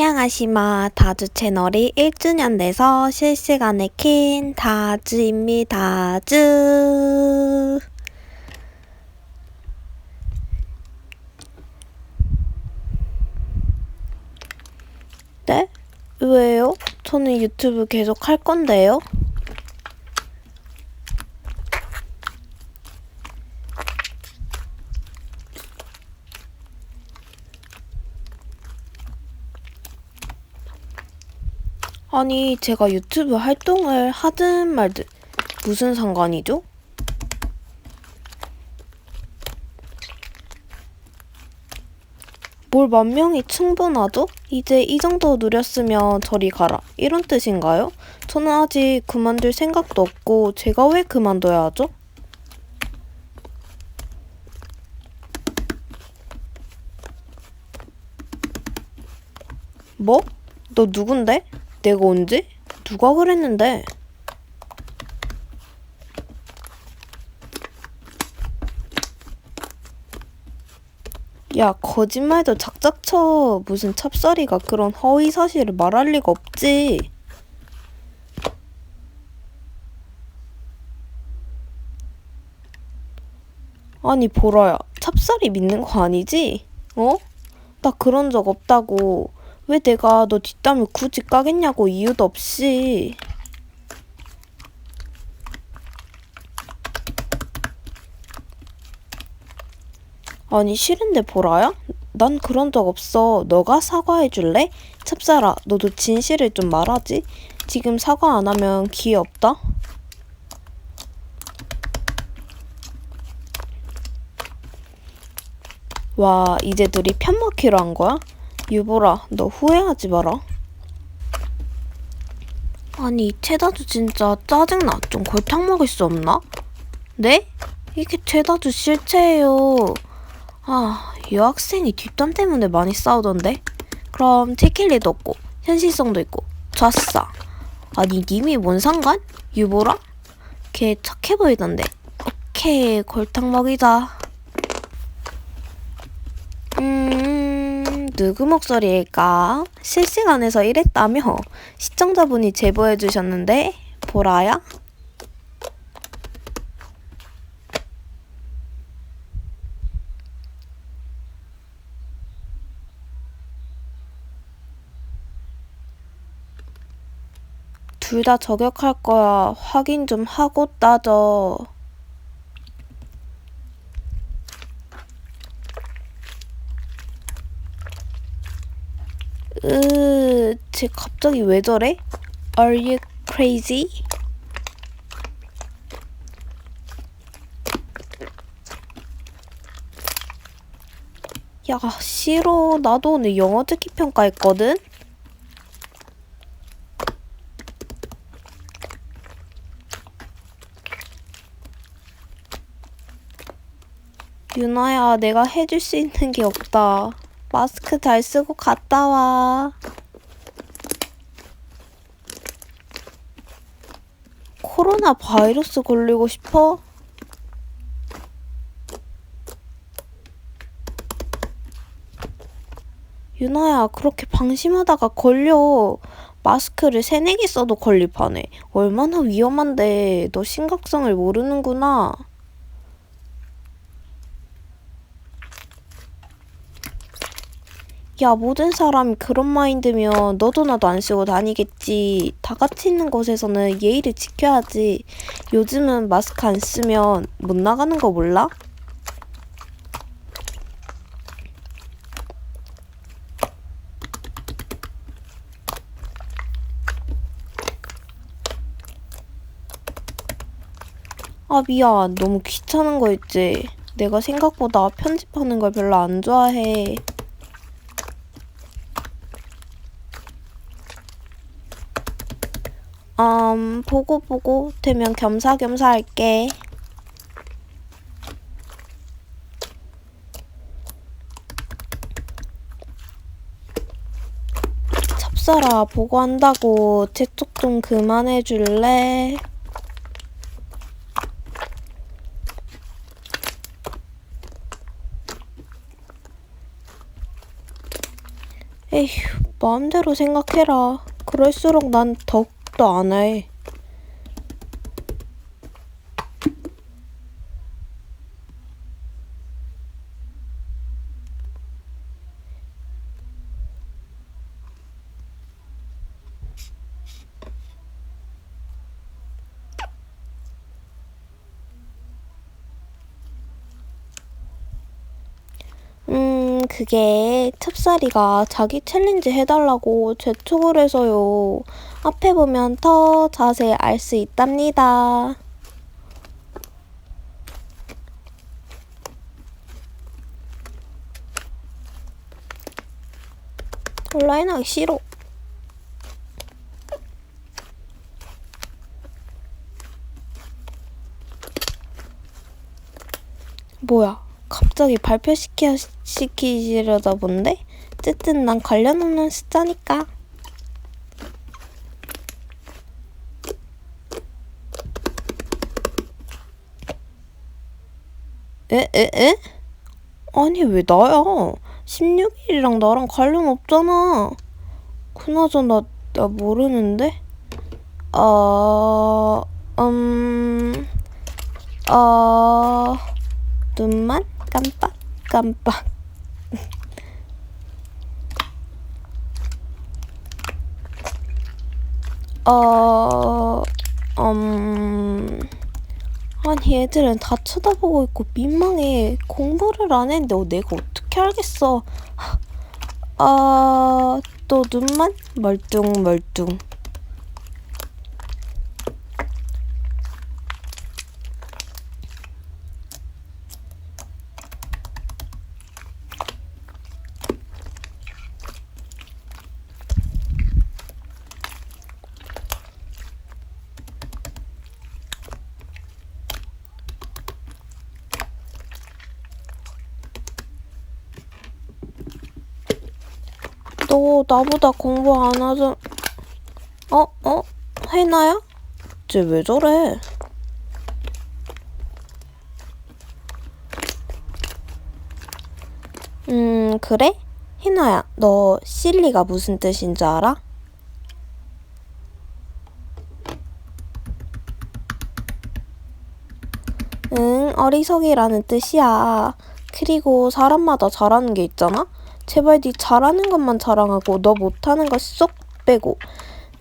안녕하시마 다주 채널이 1주년 돼서 실시간에 킨 다주입니다. 주. 네? 왜요? 저는 유튜브 계속 할 건데요. 아니, 제가 유튜브 활동을 하든 말든 무슨 상관이죠? 뭘 만 명이 충분하죠? 이제 이 정도 누렸으면 저리 가라. 이런 뜻인가요? 저는 아직 그만둘 생각도 없고 제가 왜 그만둬야 하죠? 뭐? 너 누군데? 내가 언제? 누가 그랬는데? 야, 거짓말도 작작 쳐. 무슨 찹쌀이가 그런 허위 사실을 말할 리가 없지. 아니, 보라야. 찹쌀이 믿는 거 아니지? 어? 나 그런 적 없다고. 왜 내가 너 뒷담을 굳이 까겠냐고 이유도 없이. 아니 싫은데 보라야? 난 그런 적 없어. 너가 사과해 줄래? 찹쌀아, 너도 진실을 좀 말하지. 지금 사과 안 하면 없다. 와, 이제 둘이 편먹기로 한 거야? 유보라, 너 후회하지 마라. 아니, 체다주 진짜 짜증나. 좀 골탕 먹을 수 없나? 네? 이게 체다주 실체예요. 아, 여학생이 뒷담 때문에 많이 싸우던데? 그럼 체킬리도 없고, 현실성도 있고, 좋았어. 아니, 님이 뭔 상관? 유보라? 걔 착해 보이던데. 오케이, 골탕 먹이자. 음, 누구 목소리일까? 실시간에서 이랬다며 시청자분이 제보해 주셨는데, 보라야? 둘 다 저격할 거야. 확인 좀 하고 따져. 으, 쟤 갑자기 왜 저래? Are you crazy? 야, 싫어. 나도 오늘 영어 듣기 평가 했거든? 유나야, 내가 해줄 수 있는 게 없다. 마스크 잘 쓰고 갔다 와. 코로나 바이러스 걸리고 싶어? 유나야, 그렇게 방심하다가 걸려. 마스크를 개 써도 걸리파네. 얼마나 위험한데. 너 심각성을 모르는구나. 야, 모든 사람이 그런 마인드면 너도 나도 안 쓰고 다니겠지. 다 같이 있는 곳에서는 예의를 지켜야지. 요즘은 마스크 안 쓰면 못 나가는 거 몰라? 아, 미안. 너무 귀찮은 거 있지. 내가 생각보다 편집하는 걸 별로 안 좋아해. 음, 보고 보고 되면 겸사겸사 할게. 찹쌀아, 보고 한다고 재촉 좀 그만해 줄래? 에휴, 마음대로 생각해라. 그럴수록 난 더욱 더 안 해. 음, 그게 찹쌀이가 자기 챌린지 해달라고 재촉을 해서요. 앞에 보면 더 자세히 알 수 있답니다. 온라인 하기 싫어. 뭐야? 갑자기 발표시켜 시키시려다 본데? 어쨌든 난 관련 없는 숫자니까. 에, 에, 에? 아니, 왜 나야? 16일이랑 나랑 관련 없잖아. 그나저나, 나 모르는데? 어, 음, 어, 눈만 깜빡 깜빡. 어, 음, 아니 애들은 다 쳐다보고 있고 민망해. 공부를 안 했는데 어, 내가 어떻게 알겠어. 아, 또 눈만 멀뚱멀뚱. 너 나보다 공부 안 하잖아. 어? 어? 해나야? 쟤 왜 저래? 음, 그래? 희나야, 너 실리가 무슨 뜻인 줄 알아? 응, 어리석이라는 뜻이야. 그리고 사람마다 잘하는 게 있잖아? 제발 네 잘하는 것만 자랑하고 너 못하는 거 쏙 빼고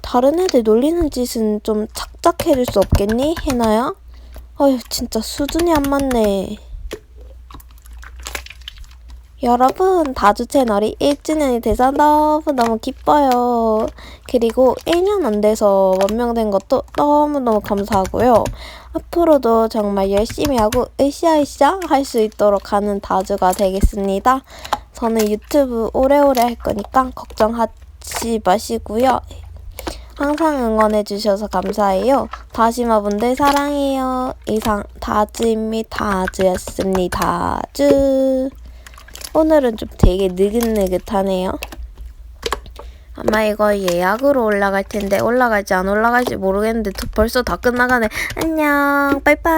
다른 애들 놀리는 짓은 좀 착착해줄 수 없겠니, 해나야? 어휴, 진짜 수준이 안 맞네. 여러분, 다주 채널이 1주년이 돼서 너무너무 기뻐요. 그리고 1년 안 돼서 원명된 것도 너무너무 감사하고요. 앞으로도 정말 열심히 하고 으쌰으쌰 할 수 있도록 하는 다주가 되겠습니다. 저는 유튜브 오래오래 할 거니까 걱정하지 마시고요. 항상 응원해주셔서 감사해요. 다시마분들 사랑해요. 이상 다주입니다. 다주였습니다. 다주. 오늘은 좀 되게 느긋느긋하네요. 아마 이거 예약으로 올라갈 텐데 올라갈지 안 올라갈지 모르겠는데 벌써 다 끝나가네. 안녕. 빠이빠이.